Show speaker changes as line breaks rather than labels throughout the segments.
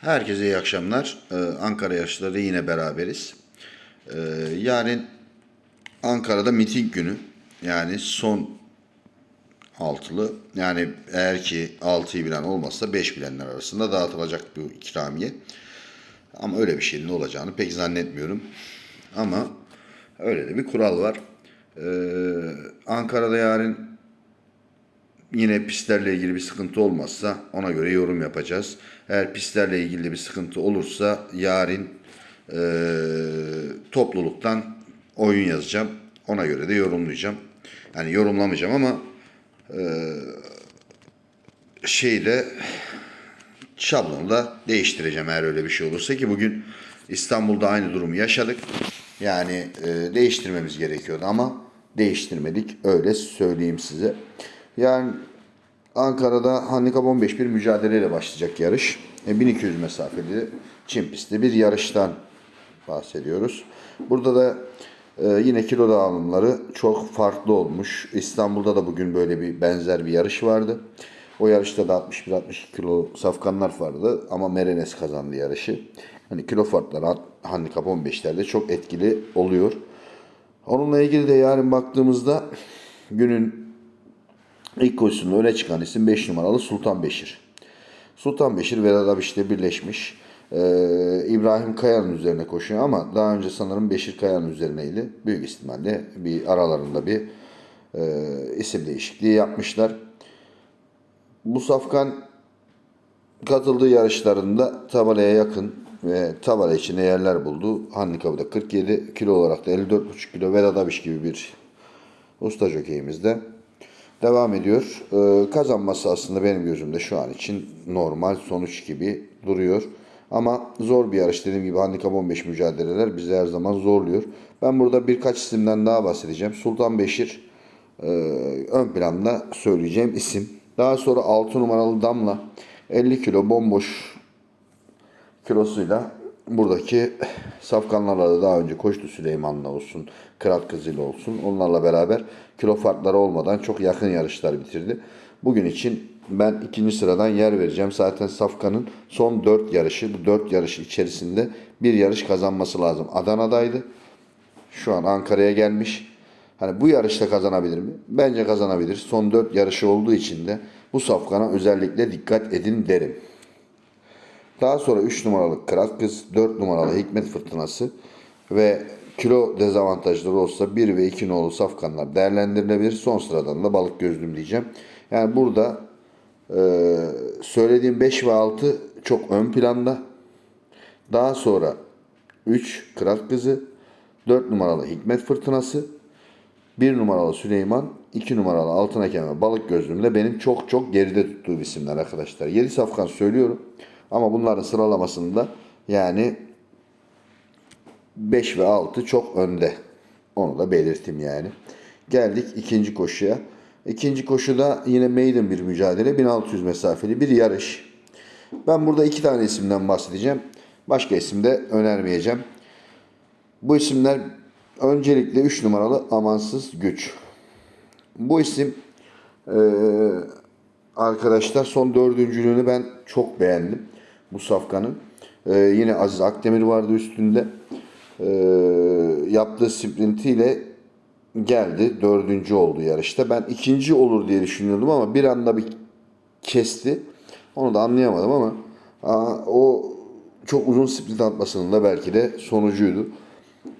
Herkese iyi akşamlar. Ee, Ankara yarışları yine beraberiz. Ee, yarın Ankara'da miting günü. Yani son altılı. Yani eğer ki 6'yı bilen olmazsa 5 bilenler arasında dağıtılacak bu ikramiye. Ama öyle bir şeyin olacağını pek zannetmiyorum. Ama öyle de bir kural var. Ee, Ankara'da yarın yine pistlerle ilgili bir sıkıntı olmazsa ona göre yorum yapacağız. Eğer pistlerle ilgili bir sıkıntı olursa yarın e, topluluktan oyun yazacağım. Ona göre de yorumlayacağım. Yani yorumlamayacağım ama e, şeyde şablonu da değiştireceğim eğer öyle bir şey olursa ki bugün İstanbul'da aynı durumu yaşadık. Yani e, değiştirmemiz gerekiyordu ama değiştirmedik öyle söyleyeyim size. Yani Ankara'da handikap 15 bir mücadeleyle başlayacak yarış. E, 1200 mesafeli çim pisti bir yarıştan bahsediyoruz. Burada da e, yine kilo dağılımları çok farklı olmuş. İstanbul'da da bugün böyle bir benzer bir yarış vardı. O yarışta da 61-62 kilo safkanlar vardı ama Merenes kazandı yarışı. Hani kilo farkları handikap 15'lerde çok etkili oluyor. Onunla ilgili de yarın baktığımızda günün ilk koşusunda öne çıkan isim 5 numaralı Sultan Beşir. Sultan Beşir Vedat Abiş'le birleşmiş. Ee, İbrahim Kaya'nın üzerine koşuyor ama daha önce sanırım Beşir Kaya'nın üzerineydi. Büyük ihtimalle bir aralarında bir e, isim değişikliği yapmışlar. Bu safkan katıldığı yarışlarında tabelaya yakın ve tabela içinde yerler buldu. Handikapı da 47 kilo olarak da 54,5 kilo Vedat Abiş gibi bir usta jokeyimiz de devam ediyor. Ee, kazanması aslında benim gözümde şu an için normal sonuç gibi duruyor. Ama zor bir yarış dediğim gibi handikap 15 mücadeleler bizi her zaman zorluyor. Ben burada birkaç isimden daha bahsedeceğim. Sultan Beşir e, ön planda söyleyeceğim isim. Daha sonra 6 numaralı Damla 50 kilo bomboş kilosuyla buradaki safkanlarla da daha önce koştu Süleyman'la olsun, Kırat kızıyla olsun. Onlarla beraber kilo farkları olmadan çok yakın yarışlar bitirdi. Bugün için ben ikinci sıradan yer vereceğim. Zaten Safkan'ın son 4 yarışı, bu 4 yarış içerisinde bir yarış kazanması lazım. Adana'daydı. Şu an Ankara'ya gelmiş. Hani bu yarışta kazanabilir mi? Bence kazanabilir. Son 4 yarışı olduğu için de bu Safkan'a özellikle dikkat edin derim. Daha sonra 3 numaralı Kırat Kız, 4 numaralı Hikmet Fırtınası ve kilo dezavantajları olsa 1 ve 2 nolu safkanlar değerlendirilebilir. Son sıradan da balık gözlüm diyeceğim. Yani burada e, söylediğim 5 ve 6 çok ön planda. Daha sonra 3 Kırat Kızı, 4 numaralı Hikmet Fırtınası, 1 numaralı Süleyman, 2 numaralı Altın Hakem ve Balık Gözlüm de benim çok çok geride tuttuğum isimler arkadaşlar. 7 safkan söylüyorum. Ama bunların sıralamasında yani 5 ve 6 çok önde. Onu da belirttim yani. Geldik ikinci koşuya. İkinci koşuda yine maiden bir mücadele. 1600 mesafeli bir yarış. Ben burada iki tane isimden bahsedeceğim. Başka isim de önermeyeceğim. Bu isimler öncelikle 3 numaralı Amansız Güç. Bu isim eee, arkadaşlar son dördüncülüğünü ben çok beğendim. Bu safkanın. Eee, yine Aziz Akdemir vardı üstünde. Eee, yaptığı sprintiyle geldi. Dördüncü oldu yarışta. Ben ikinci olur diye düşünüyordum ama bir anda bir kesti. Onu da anlayamadım ama aa, o çok uzun sprint atmasının da belki de sonucuydu.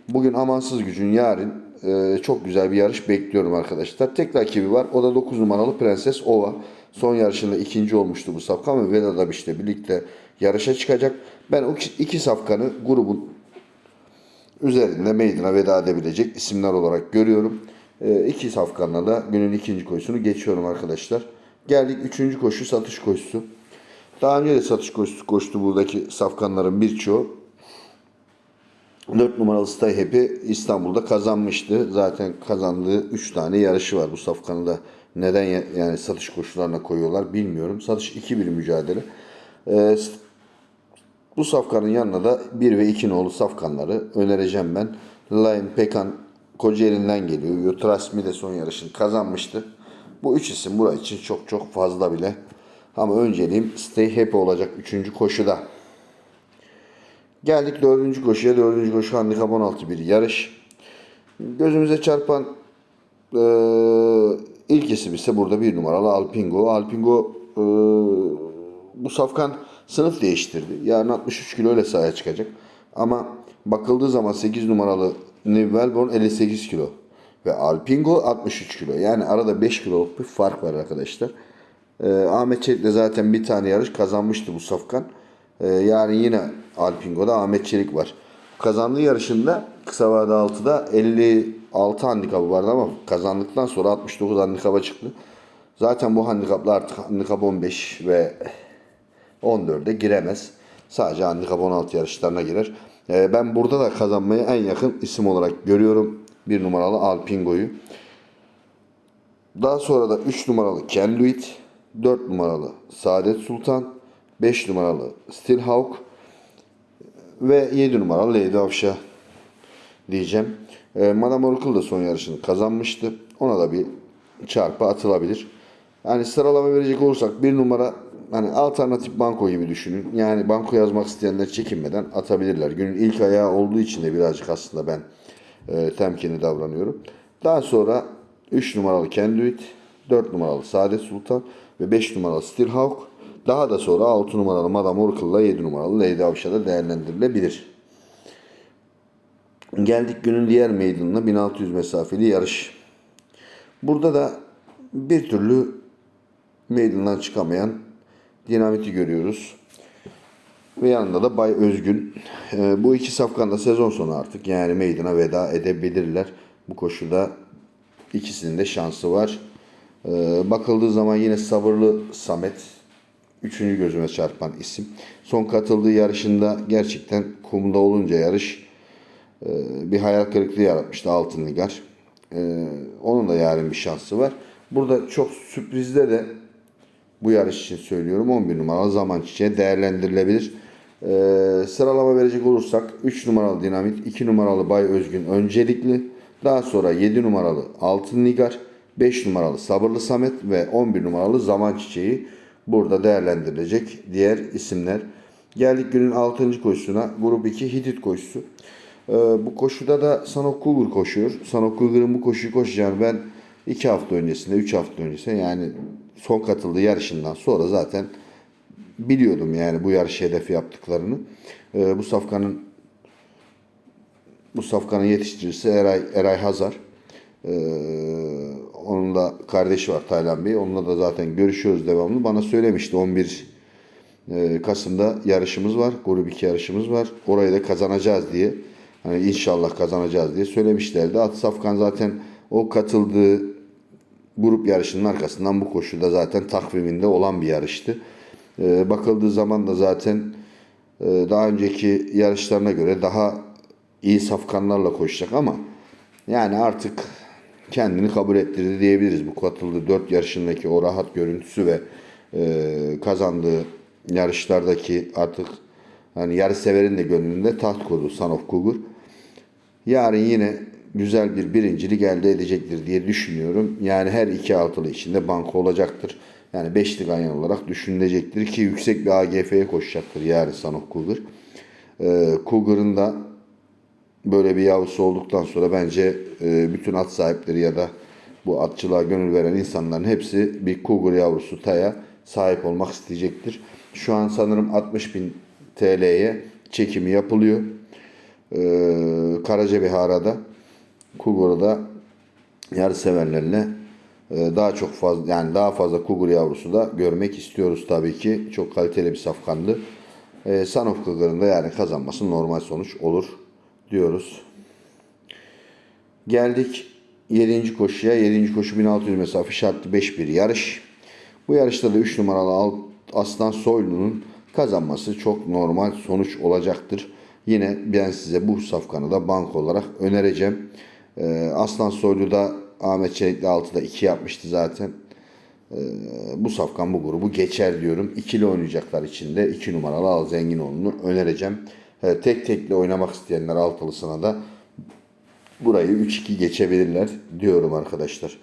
Bugün amansız gücün yarın e, çok güzel bir yarış bekliyorum arkadaşlar. Tek rakibi var. O da 9 numaralı Prenses Ova. Son yarışında ikinci olmuştu bu safkan ve Vedat Abiş'le birlikte yarışa çıkacak. Ben o iki- safkanı grubun üzerinde meydana veda edebilecek isimler olarak görüyorum. E, iki safkanla da günün ikinci koşusunu geçiyorum arkadaşlar. Geldik üçüncü koşu satış koşusu. Daha önce de satış koşusu koştu buradaki safkanların birçoğu. 4 numaralı Stay Happy İstanbul'da kazanmıştı. Zaten kazandığı 3 tane yarışı var. Bu safkanı da neden ya- yani satış koşularına koyuyorlar bilmiyorum. Satış 2-1 mücadele. Ee, bu safkanın yanına da 1 ve 2 nolu safkanları önereceğim ben. Lion Pekan Kocaeli'nden geliyor. Yotrasmi de son yarışını kazanmıştı. Bu üç isim burası için çok çok fazla bile. Ama önceliğim Stay Happy olacak 3. koşuda. Geldik dördüncü koşuya. Dördüncü koşu handikap 16 bir yarış. Gözümüze çarpan eee ilk isim ise burada bir numaralı Alpingo. Alpingo eee, bu safkan sınıf değiştirdi. Yarın 63 kilo ile sahaya çıkacak. Ama bakıldığı zaman 8 numaralı New Melbourne 58 kilo. Ve Alpingo 63 kilo. Yani arada 5 kiloluk bir fark var arkadaşlar. Ee, Ahmet Çelik de zaten bir tane yarış kazanmıştı bu safkan. Ee, yarın yine Alpingo'da Ahmet Çelik var. Kazandığı yarışında kısa vade 6'da 56 handikapı vardı ama kazandıktan sonra 69 handikapa çıktı. Zaten bu handikaplar artık handikap 15 ve 14'e giremez. Sadece handikap 16 yarışlarına girer. Ee, ben burada da kazanmayı en yakın isim olarak görüyorum. Bir numaralı Alpingo'yu. Daha sonra da 3 numaralı Ken Luit, 4 numaralı Saadet Sultan, 5 numaralı Stillhawk ve 7 numaralı Lady Afşa diyeceğim. Ee, Madame Oracle da son yarışını kazanmıştı. Ona da bir çarpı atılabilir. Yani sıralama verecek olursak bir numara hani alternatif banko gibi düşünün. Yani banko yazmak isteyenler çekinmeden atabilirler. Günün ilk ayağı olduğu için de birazcık aslında ben e, temkinli davranıyorum. Daha sonra 3 numaralı Kenduit, 4 numaralı Saadet Sultan ve 5 numaralı Stillhawk. Daha da sonra 6 numaralı Madame Oracle'la 7 numaralı Lady Avşa'da değerlendirilebilir. Geldik günün diğer meydanına 1600 mesafeli yarış. Burada da bir türlü meydandan çıkamayan dinamiti görüyoruz. Ve yanında da Bay Özgün. Ee, bu iki safkan da sezon sonu artık yani meydana veda edebilirler. Bu koşuda ikisinin de şansı var. Ee, bakıldığı zaman yine sabırlı Samet. Üçüncü gözüme çarpan isim. Son katıldığı yarışında gerçekten kumda olunca yarış e, bir hayal kırıklığı yaratmıştı Altın Nigar. Ee, onun da yarın bir şansı var. Burada çok sürprizde de bu yarış için söylüyorum 11 numaralı zaman çiçeği değerlendirilebilir. Ee, sıralama verecek olursak 3 numaralı Dinamit, 2 numaralı Bay Özgün öncelikli. Daha sonra 7 numaralı Altın Nigar, 5 numaralı Sabırlı Samet ve 11 numaralı Zaman Çiçeği burada değerlendirilecek diğer isimler. Geldik günün 6. koşusuna. Grup 2 Hitit koşusu. Ee, bu koşuda da Sanok Cougar koşuyor. Sanok Cougar'ın bu koşuyu koşacağını ben 2 hafta öncesinde, 3 hafta öncesinde yani son katıldığı yarışından sonra zaten biliyordum yani bu yarış hedefi yaptıklarını. Ee, bu safkanın bu safkanın yetiştiricisi Eray, Eray Hazar. Ee, onun da kardeşi var Taylan Bey. Onunla da zaten görüşüyoruz devamlı. Bana söylemişti 11 e, Kasım'da yarışımız var. Grup 2 yarışımız var. Orayı da kazanacağız diye. Hani inşallah kazanacağız diye söylemişlerdi. At Safkan zaten o katıldığı grup yarışının arkasından bu koşuda zaten takviminde olan bir yarıştı. Ee, bakıldığı zaman da zaten e, daha önceki yarışlarına göre daha iyi safkanlarla koşacak ama yani artık kendini kabul ettirdi diyebiliriz. Bu katıldığı 4 yarışındaki o rahat görüntüsü ve e, kazandığı yarışlardaki artık hani yarış severin de gönlünde taht kurdu Son of Cougar. Yarın yine güzel bir birincilik elde edecektir diye düşünüyorum. Yani her iki altılı içinde banko olacaktır. Yani beşli ganyan olarak düşünülecektir ki yüksek bir AGF'ye koşacaktır yarın Sanok Cougar. Ee, Cougar'ın da böyle bir yavrusu olduktan sonra bence e, bütün at sahipleri ya da bu atçılığa gönül veren insanların hepsi bir Cougar yavrusu Taya sahip olmak isteyecektir. Şu an sanırım 60 bin TL'ye çekimi yapılıyor. Ee, Karacabihara'da Cougar'da yarış severlerle e, daha çok fazla yani daha fazla Cougar yavrusu da görmek istiyoruz tabii ki. Çok kaliteli bir safkandı. E, Son of Cougar'ın da yani kazanması normal sonuç olur diyoruz. Geldik 7. koşuya. 7. koşu 1600 mesafe şartlı 5-1 yarış. Bu yarışta da 3 numaralı Al- Aslan Soylu'nun kazanması çok normal sonuç olacaktır. Yine ben size bu safkanı da bank olarak önereceğim. Ee, Aslan Soylu da Ahmet Çelik'le 6'da 2 yapmıştı zaten. Ee, bu safkan bu grubu geçer diyorum. İkili oynayacaklar içinde 2 numaralı Al Zenginoğlu'nu önereceğim. Ee, tek tekli oynamak isteyenler altılısına da burayı 3-2 geçebilirler diyorum arkadaşlar.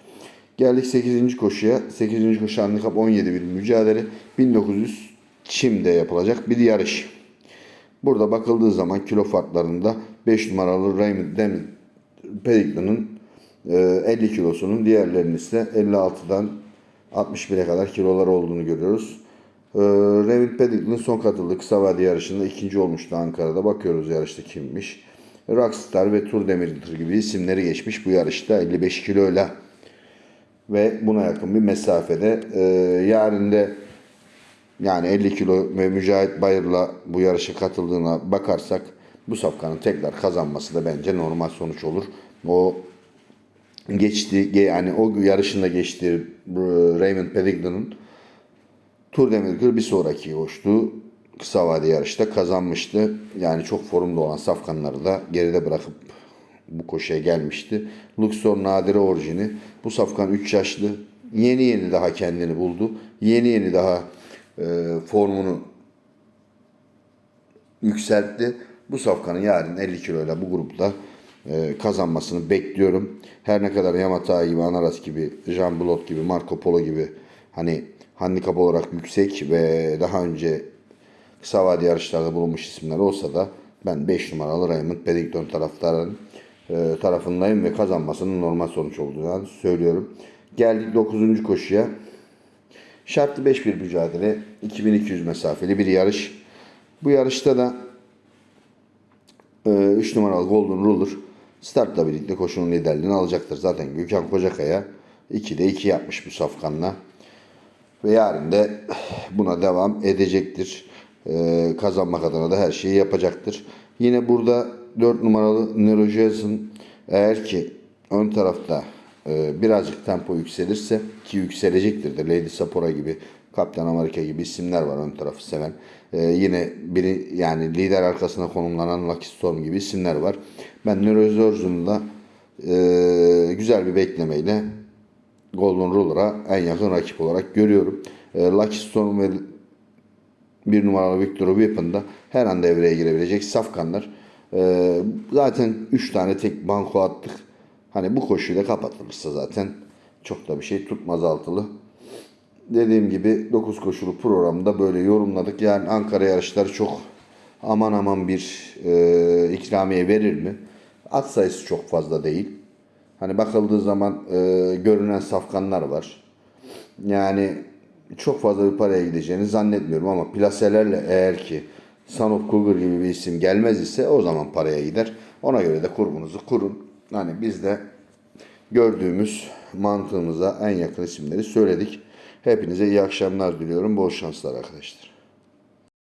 Geldik 8. koşuya. 8. koşu handikap 17 bir mücadele. 1900 Çim'de yapılacak bir yarış. Burada bakıldığı zaman kilo farklarında 5 numaralı Raymond Demir Pediclin'in e, 50 kilosunun diğerlerinin ise 56'dan 61'e kadar kilolar olduğunu görüyoruz. E, Raymond Pediclin son katıldığı kısa vade yarışında ikinci olmuştu Ankara'da. Bakıyoruz yarışta kimmiş. Rockstar ve Tour Demirdir gibi isimleri geçmiş bu yarışta 55 kiloyla ve buna yakın bir mesafede. E, yarın da yani 50 kilo ve Mücahit Bayır'la bu yarışa katıldığına bakarsak bu safkanın tekrar kazanması da bence normal sonuç olur. O geçti yani o yarışında geçtiği Raymond Pediglin'in Tour Demirkır bir sonraki koştu. Kısa vade yarışta kazanmıştı. Yani çok formda olan safkanları da geride bırakıp bu koşuya gelmişti. Luxor Nadire orijini. Bu safkan 3 yaşlı. Yeni yeni daha kendini buldu. Yeni yeni daha e, formunu yükseltti. Bu safkanın yarın 50 kiloyla bu grupta e, kazanmasını bekliyorum. Her ne kadar Yamata gibi, Anaras gibi, Jean Blot gibi, Marco Polo gibi hani handikap olarak yüksek ve daha önce kısa vade yarışlarda bulunmuş isimler olsa da ben 5 numaralı Raymond Paddington taraftarın e, tarafındayım ve kazanmasının normal sonuç olduğunu söylüyorum. Geldik 9. koşuya. Şartlı 5-1 mücadele. 2200 mesafeli bir yarış. Bu yarışta da 3 numaralı Golden Ruler startla birlikte koşunun liderliğini alacaktır. Zaten Gökhan Kocakaya 2'de 2 yapmış bu safkanla. Ve yarın da buna devam edecektir. Ee, kazanmak adına da her şeyi yapacaktır. Yine burada 4 numaralı Nero Jason eğer ki ön tarafta e, birazcık tempo yükselirse ki yükselecektir de Lady Sapora gibi Kaptan Amerika gibi isimler var ön tarafı seven. Ee, yine biri yani lider arkasına konumlanan Lucky Storm gibi isimler var. Ben Nero Jason'u da e, güzel bir beklemeyle Golden Ruler'a en yakın rakip olarak görüyorum. E, Lucky Storm ve bir numaralı Victor Weapon da her an devreye girebilecek safkanlar. E, zaten 3 tane tek banko attık. Hani bu koşuyla kapatılırsa zaten çok da bir şey tutmaz altılı. Dediğim gibi 9 koşulu programda böyle yorumladık. Yani Ankara yarışları çok aman aman bir e, ikramiye verir mi? At sayısı çok fazla değil. Hani bakıldığı zaman e, görünen safkanlar var. Yani çok fazla bir paraya gideceğini zannetmiyorum ama plaselerle eğer ki Son of Cougar gibi bir isim gelmez ise o zaman paraya gider. Ona göre de kurbunuzu kurun. Hani biz de gördüğümüz mantığımıza en yakın isimleri söyledik. Hepinize iyi akşamlar diliyorum. Bol şanslar arkadaşlar.